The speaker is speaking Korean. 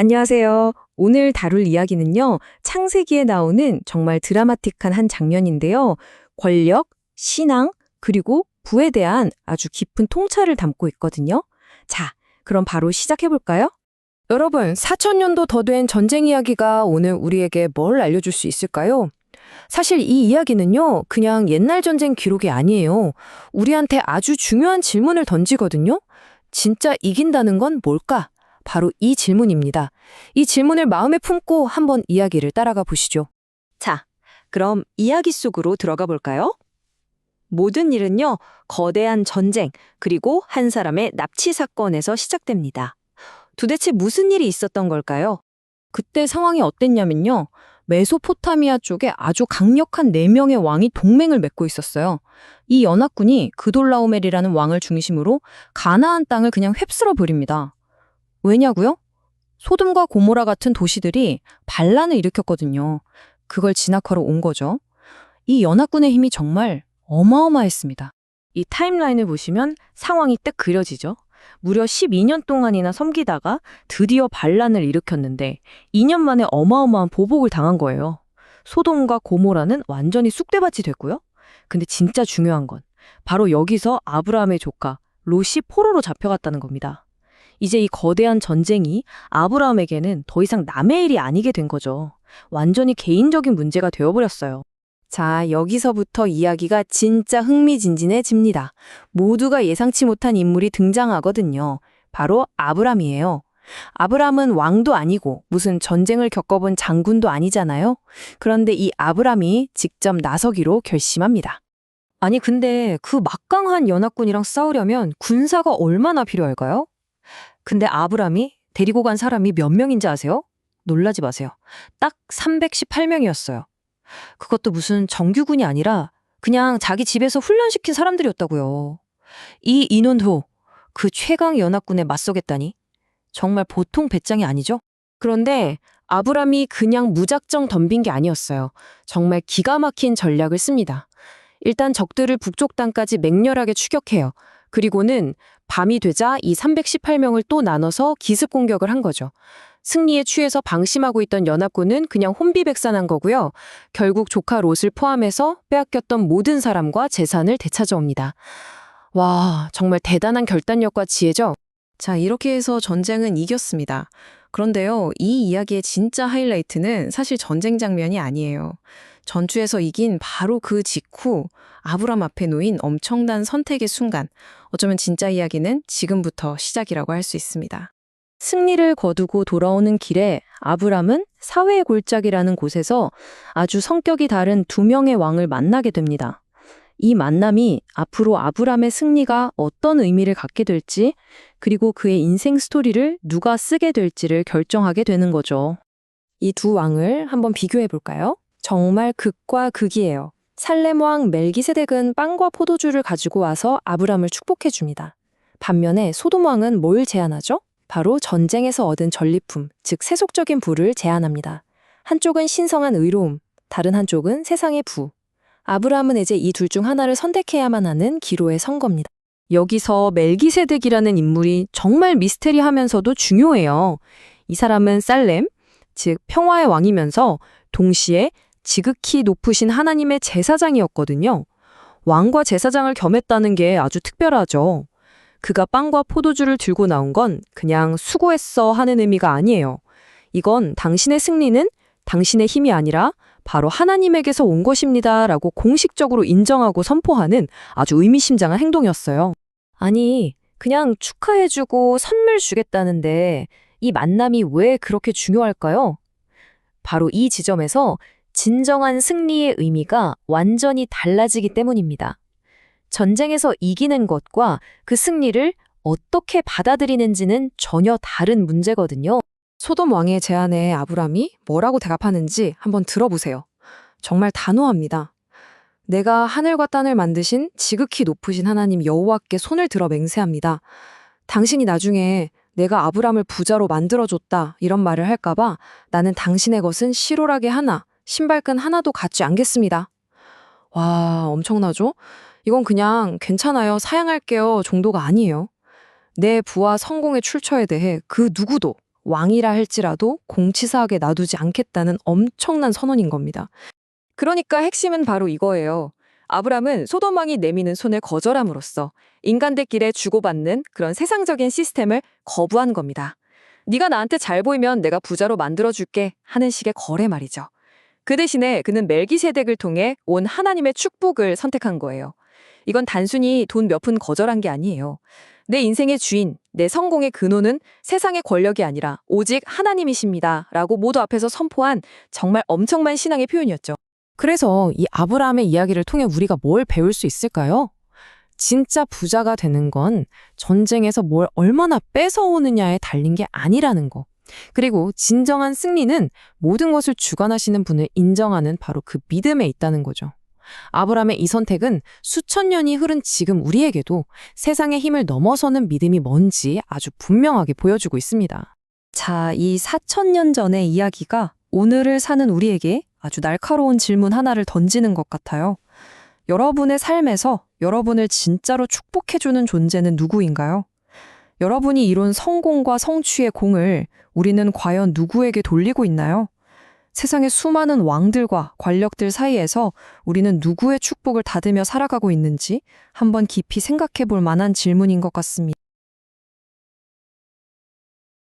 안녕하세요. 오늘 다룰 이야기는요, 창세기에 나오는 정말 드라마틱한 한 장면인데요. 권력, 신앙, 그리고 부에 대한 아주 깊은 통찰을 담고 있거든요. 자, 그럼 바로 시작해볼까요? 여러분, 4천년도 더 된 전쟁 이야기가 오늘 우리에게 뭘 알려줄 수 있을까요? 사실 이 이야기는요, 그냥 옛날 전쟁 기록이 아니에요. 우리한테 아주 중요한 질문을 던지거든요. 진짜 이긴다는 건 뭘까? 바로 이 질문입니다. 이 질문을 마음에 품고 한번 이야기를 따라가 보시죠. 자, 그럼 이야기 속으로 들어가 볼까요? 모든 일은요, 거대한 전쟁, 그리고 한 사람의 납치 사건에서 시작됩니다. 도대체 무슨 일이 있었던 걸까요? 그때 상황이 어땠냐면요. 메소포타미아 쪽에 아주 강력한 네명의 왕이 동맹을 맺고 있었어요. 이 연합군이 그돌라오멜이라는 왕을 중심으로 가나안 땅을 그냥 휩쓸어 버립니다. 왜냐고요? 소돔과 고모라 같은 도시들이 반란을 일으켰거든요. 그걸 진압하러 온 거죠. 이 연합군의 힘이 정말 어마어마했습니다. 이 타임라인을 보시면 상황이 딱 그려지죠. 무려 12년 동안이나 섬기다가 드디어 반란을 일으켰는데 2년 만에 어마어마한 보복을 당한 거예요. 소돔과 고모라는 완전히 쑥대밭이 됐고요. 근데 진짜 중요한 건 바로 여기서 아브라함의 조카 롯이 포로로 잡혀갔다는 겁니다. 이제 이 거대한 전쟁이 아브라함에게는 더 이상 남의 일이 아니게 된 거죠. 완전히 개인적인 문제가 되어버렸어요. 자, 여기서부터 이야기가 진짜 흥미진진해집니다. 모두가 예상치 못한 인물이 등장하거든요. 바로 아브람이에요. 아브람은 왕도 아니고 무슨 전쟁을 겪어본 장군도 아니잖아요. 그런데 이 아브람이 직접 나서기로 결심합니다. 아니 근데 그 막강한 연합군이랑 싸우려면 군사가 얼마나 필요할까요? 근데 아브람이 데리고 간 사람이 몇 명인지 아세요? 놀라지 마세요. 딱 318명이었어요. 그것도 무슨 정규군이 아니라 그냥 자기 집에서 훈련시킨 사람들이었다고요. 이 인원도 그 최강 연합군에 맞서겠다니 정말 보통 배짱이 아니죠? 그런데 아브람이 그냥 무작정 덤빈 게 아니었어요. 정말 기가 막힌 전략을 씁니다. 일단 적들을 북쪽 땅까지 맹렬하게 추격해요. 그리고는 밤이 되자 이 318명을 또 나눠서 기습 공격을 한 거죠. 승리에 취해서 방심하고 있던 연합군은 그냥 혼비백산한 거고요. 결국 조카 롯을 포함해서 빼앗겼던 모든 사람과 재산을 되찾아옵니다. 와, 정말 대단한 결단력과 지혜죠? 자, 이렇게 해서 전쟁은 이겼습니다. 그런데요, 이 이야기의 진짜 하이라이트는 사실 전쟁 장면이 아니에요. 전투에서 이긴 바로 그 직후 아브람 앞에 놓인 엄청난 선택의 순간. 어쩌면 진짜 이야기는 지금부터 시작이라고 할 수 있습니다. 승리를 거두고 돌아오는 길에 아브람은 사회의 골짜기라는 곳에서 아주 성격이 다른 두 명의 왕을 만나게 됩니다. 이 만남이 앞으로 아브람의 승리가 어떤 의미를 갖게 될지, 그리고 그의 인생 스토리를 누가 쓰게 될지를 결정하게 되는 거죠. 이 두 왕을 한번 비교해 볼까요? 정말 극과 극이에요. 살렘 왕 멜기세덱은 빵과 포도주를 가지고 와서 아브람을 축복해 줍니다. 반면에 소돔 왕은 뭘 제안하죠? 바로 전쟁에서 얻은 전리품, 즉 세속적인 부를 제안합니다. 한쪽은 신성한 의로움, 다른 한쪽은 세상의 부. 아브람은 이제 이 둘 중 하나를 선택해야만 하는 기로에 선 겁니다. 여기서 멜기세덱이라는 인물이 정말 미스테리하면서도 중요해요. 이 사람은 살렘, 즉 평화의 왕이면서 동시에 지극히 높으신 하나님의 제사장이었거든요. 왕과 제사장을 겸했다는 게 아주 특별하죠. 그가 빵과 포도주를 들고 나온 건 그냥 수고했어 하는 의미가 아니에요. 이건 당신의 승리는 당신의 힘이 아니라 바로 하나님에게서 온 것입니다 라고 공식적으로 인정하고 선포하는 아주 의미심장한 행동이었어요. 아니, 그냥 축하해주고 선물 주겠다는데 이 만남이 왜 그렇게 중요할까요? 바로 이 지점에서 진정한 승리의 의미가 완전히 달라지기 때문입니다. 전쟁에서 이기는 것과 그 승리를 어떻게 받아들이는지는 전혀 다른 문제거든요. 소돔 왕의 제안에 아브람이 뭐라고 대답하는지 한번 들어보세요. 정말 단호합니다. 내가 하늘과 땅을 만드신 지극히 높으신 하나님 여호와께 손을 들어 맹세합니다. 당신이 나중에 내가 아브람을 부자로 만들어줬다 이런 말을 할까봐 나는 당신의 것은 실오라게 하나, 신발끈 하나도 갖지 않겠습니다. 와, 엄청나죠? 이건 그냥 괜찮아요, 사양할게요 정도가 아니에요. 내 부와 성공의 출처에 대해 그 누구도 왕이라 할지라도 공치사하게 놔두지 않겠다는 엄청난 선언인 겁니다. 그러니까 핵심은 바로 이거예요. 아브람은 소돔 왕이 내미는 손을 거절함으로써 인간들끼리 주고받는 그런 세상적인 시스템을 거부한 겁니다. 네가 나한테 잘 보이면 내가 부자로 만들어줄게 하는 식의 거래 말이죠. 그 대신에 그는 멜기세덱을 통해 온 하나님의 축복을 선택한 거예요. 이건 단순히 돈 몇 푼 거절한 게 아니에요. 내 인생의 주인, 내 성공의 근원은 세상의 권력이 아니라 오직 하나님이십니다. 라고 모두 앞에서 선포한 정말 엄청난 신앙의 표현이었죠. 그래서 이 아브라함의 이야기를 통해 우리가 뭘 배울 수 있을까요? 진짜 부자가 되는 건 전쟁에서 뭘 얼마나 뺏어오느냐에 달린 게 아니라는 거. 그리고 진정한 승리는 모든 것을 주관하시는 분을 인정하는 바로 그 믿음에 있다는 거죠. 아브라함의 이 선택은 수천 년이 흐른 지금 우리에게도 세상의 힘을 넘어서는 믿음이 뭔지 아주 분명하게 보여주고 있습니다. 자, 이 4천 년 전의 이야기가 오늘을 사는 우리에게 아주 날카로운 질문 하나를 던지는 것 같아요. 여러분의 삶에서 여러분을 진짜로 축복해주는 존재는 누구인가요? 여러분이 이룬 성공과 성취의 공을 우리는 과연 누구에게 돌리고 있나요? 세상의 수많은 왕들과 권력들 사이에서 우리는 누구의 축복을 받으며 살아가고 있는지 한번 깊이 생각해 볼 만한 질문인 것 같습니다.